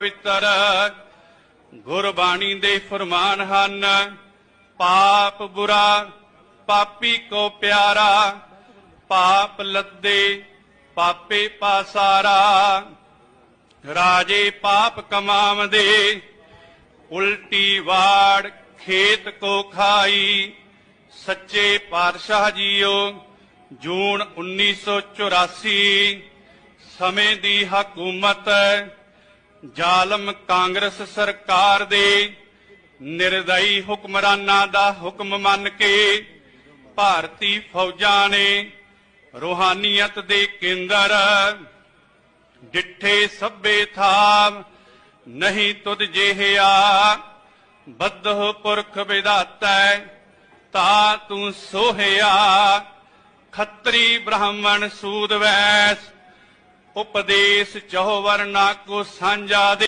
ਪਵਿੱਤਰ ਗੁਰਬਾਣੀ ਦੇ ਫਰਮਾਨ ਹਨ, ਪਾਪ ਬੁਰਾ, ਪਾਪੀ ਕੋ ਪਿਆਰਾ, ਪਾਪ ਲੱਦੇ, ਪਾਪੇ ਪਾਸਾਰਾ ਰਾਜੇ ਪਾਪ ਕਮਾਵਦੇ, ਉਲਟੀ ਵਾੜ ਖੇਤ ਕੋ ਖਾਈ। ਸੱਚੇ ਪਾਤਸ਼ਾਹ ਜੀਓ, ਜੂਨ 1984 ਸਮੇਂ ਦੀ ਹਕੂਮਤ ਜ਼ਾਲਮ ਕਾਂਗਰਸ ਸਰਕਾਰ ਦੇ ਨਿਰਦਈ ਹੁਕਮਰਾਨਾਂ ਦਾ ਹੁਕਮ ਮੰਨ ਕੇ ਭਾਰਤੀ ਫੌਜਾਂ ਨੇ ਰੂਹਾਨੀਅਤ ਦੇ ਕੇਂਦਰ ਡਿੱਠੇ ਸਭੇ ਥਾਮ ਨਹੀਂ ਤੁਧ ਜਿਹਾ ਬੱਧੋ ਪੁਰਖ ਵਿਦਾਤੈ ਤਾ ਤੂੰ ਸੋਹਿਆ। ਖੱਤਰੀ ਬ੍ਰਾਹਮਣ ਸੂਦ ਵੈਸ ਉਪਦੇਸ਼ ਚਹੁ ਵਰਨਾ ਕੋ ਸਾਂਝਾ ਦੇ